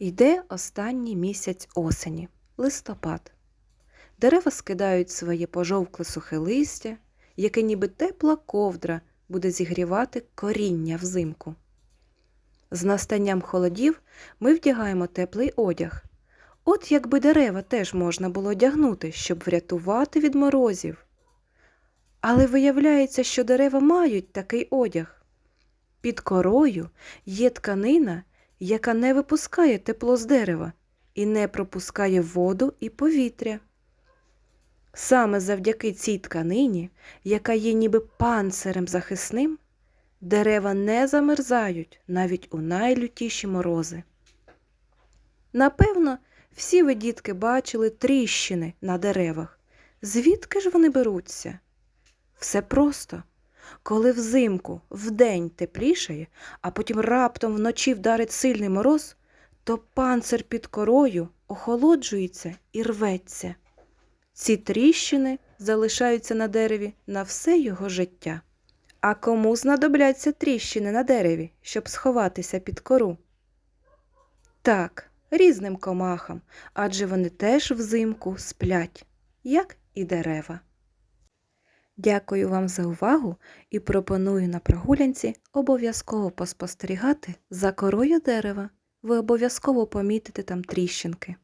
Йде останній місяць осені, листопад. Дерева скидають своє пожовкле сухе листя, яке ніби тепла ковдра буде зігрівати коріння взимку. З настанням холодів ми вдягаємо теплий одяг. От якби дерева теж можна було одягнути, щоб врятувати від морозів. Але виявляється, що дерева мають такий одяг. Під корою є тканина, яка не випускає тепло з дерева і не пропускає воду і повітря. Саме завдяки цій тканині, яка є ніби панцирем захисним, дерева не замерзають навіть у найлютіші морози. Напевно, всі ви, дітки, бачили тріщини на деревах. Звідки ж вони беруться? Все просто. Коли взимку вдень теплішає, а потім раптом вночі вдарить сильний мороз, то панцир під корою охолоджується і рветься. Ці тріщини залишаються на дереві на все його життя. А кому знадобляться тріщини на дереві, щоб сховатися під кору? Так, різним комахам, адже вони теж взимку сплять, як і дерева. Дякую вам за увагу і пропоную на прогулянці обов'язково поспостерігати за корою дерева. Ви обов'язково помітите там тріщинки.